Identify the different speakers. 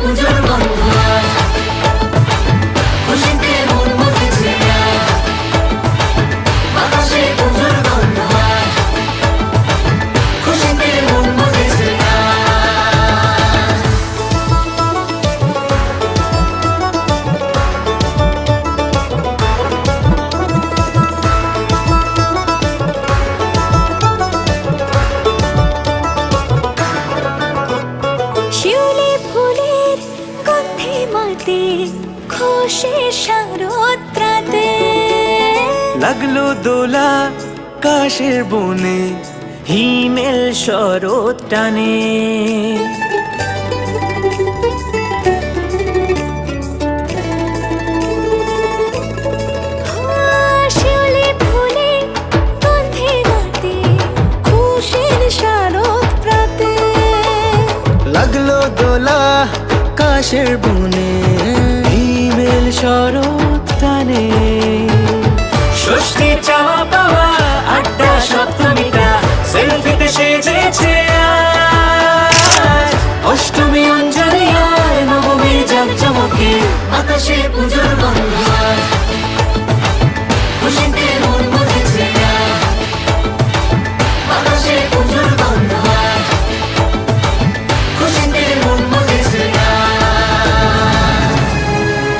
Speaker 1: আকাশে
Speaker 2: পুজোর
Speaker 1: মাতে খুশি শারদ্রাতে।
Speaker 2: লাগল দোলা কাশের বনে হিমেল শরৎ টানে। লাগল দোলা কাশের বনে। ইমেল শরৎ টানে